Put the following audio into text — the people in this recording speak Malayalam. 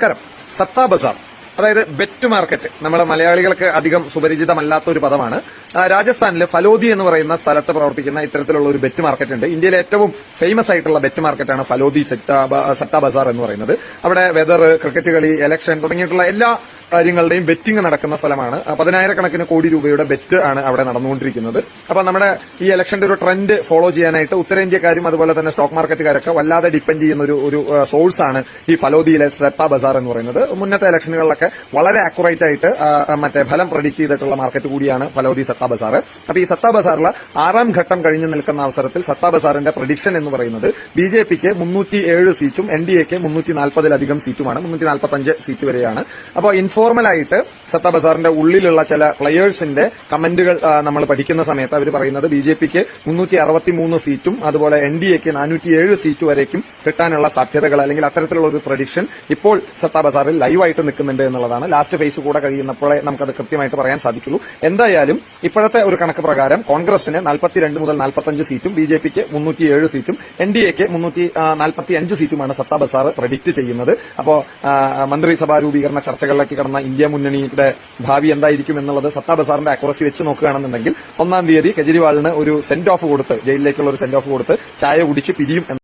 നമസ്കാരം. സത്താ ബസാർ. അതായത് ബെറ്റ് മാർക്കറ്റ്. നമ്മുടെ മലയാളികൾക്ക് അധികം സുപരിചിതമല്ലാത്ത ഒരു പദമാണ് രാജസ്ഥാനിലെ ഫലോദി എന്ന് പറയുന്ന സ്ഥലത്ത് പ്രവർത്തിക്കുന്ന ഇത്തരത്തിലുള്ള ഒരു ബെറ്റ് മാർക്കറ്റ് ഉണ്ട് ഇന്ത്യയിലെ ഏറ്റവും ഫേമസ് ആയിട്ടുള്ള ബെറ്റ് മാർക്കറ്റാണ് ഫലോദി സത്താ ബസാർ എന്ന് പറയുന്നത്. അവിടെ വെതർ ക്രിക്കറ്റ് കളി ഇലക്ഷൻ തുടങ്ങിയിട്ടുള്ള എല്ലാ കാര്യങ്ങളുടെയും ബെറ്റിംഗ് നടക്കുന്ന സ്ഥലമാണ് പതിനായിരക്കണക്കിന് കോടി രൂപയുടെ ബെറ്റ് ആണ് അവിടെ നടന്നുകൊണ്ടിരിക്കുന്നത്. അപ്പൊ നമ്മുടെ ഈ ഇലക്ഷന്റെ ഒരു ട്രെൻഡ് ഫോളോ ചെയ്യാനായിട്ട് ഉത്തരേന്ത്യക്കാരും അതുപോലെ തന്നെ സ്റ്റോക്ക് മാർക്കറ്റുകാരൊക്കെ വല്ലാതെ ഡിപ്പെൻഡ് ചെയ്യുന്ന ഒരു ഒരു സോഴ്സ് ആണ് ഈ ഫലോദിയിലെ സെപ്പ ബസാർ എന്ന് പറയുന്നത്. മുന്നത്തെ ഇലക്ഷനുകളിലൊക്കെ വളരെ അക്യുറേറ്റ് ആയിട്ട് മറ്റേ ഫലം പ്രഡിക്ട് ചെയ്തിട്ടുള്ള മാർക്കറ്റ് കൂടിയാണ് ഫലോദി സത്താ ബസാർ. അപ്പൊ ഈ സത്താ ബസാറിൽ ആറാം ഘട്ടം കഴിഞ്ഞു നിൽക്കുന്ന അവസരത്തിൽ സത്താ ബസാറിന്റെ പ്രഡിക്ഷൻ എന്ന് പറയുന്നത് ബി ജെ പിക്ക് മുന്നൂറ്റി ഏഴ് സീറ്റും എൻ ഡി എക്ക് മുന്നൂറ്റി നാൽപ്പതിലധികം സീറ്റുമാണ്. മുന്നൂറ്റി നാൽപ്പത്തഞ്ച് സീറ്റ് വരെയാണ്. അപ്പോൾ ഇൻഫോർമൽ ആയിട്ട് സത്ത ബസാറിന്റെ ഉള്ളിലുള്ള ചില പ്ലയേഴ്സിന്റെ കമന്റുകൾ നമ്മൾ പഠിക്കുന്ന സമയത്ത് അവർ പറയുന്നത് ബി ജെ പിക്ക് മുന്നൂറ്റി അറുപത്തിമൂന്ന് സീറ്റും അതുപോലെ എൻ ഡി എക്ക് നാനൂറ്റിയേഴ് സീറ്റ് വരേക്കും കിട്ടാനുള്ള സാധ്യതകൾ അല്ലെങ്കിൽ അത്തരത്തിലുള്ള ഒരു പ്രഡിക്ഷൻ ഇപ്പോൾ സത്ത ബസാറിൽ ലൈവായിട്ട് നിൽക്കുന്നുണ്ട് എന്നുള്ളതാണ്. ലാസ്റ്റ് ഫേസ് കൂടെ കഴിയുന്നപ്പോഴേ നമുക്കത് കൃത്യമായിട്ട് പറയാൻ സാധിക്കുള്ളൂ. എന്തായാലും ഇപ്പോഴത്തെ ഒരു കണക്ക് പ്രകാരം കോൺഗ്രസിന് നാൽപ്പത്തിരണ്ട് മുതൽ നാൽപ്പത്തഞ്ച് സീറ്റും ബി ജെ പിക്ക് മുന്നൂറ്റിയേഴ് സീറ്റും എൻ ഡി എക്ക് മുന്നൂറ്റി നാൽപ്പത്തി സീറ്റുമാണ് സത്ത ബസാർ പ്രഡിക്റ്റ് ചെയ്യുന്നത് അപ്പോൾ മന്ത്രിസഭാ രൂപീകരണ ചർച്ചകളിലേക്ക് ഇന്ത്യ മുന്നണിയുടെ ഭാവി എന്തായിരിക്കും എന്നുള്ളത് സത്താ ബസാറിന്റെ അക്യുറസി വെച്ച് നോക്കുകയാണെന്നുണ്ടെങ്കിൽ ഒന്നാം തീയതി കെജ്രിവാളിന് ഒരു സെന്റ് ഓഫ് കൊടുത്ത് ജയിലിലേക്കുള്ള ഒരു സെന്റ് ഓഫ് കൊടുത്ത് ചായ കുടിച്ച് പിരിയും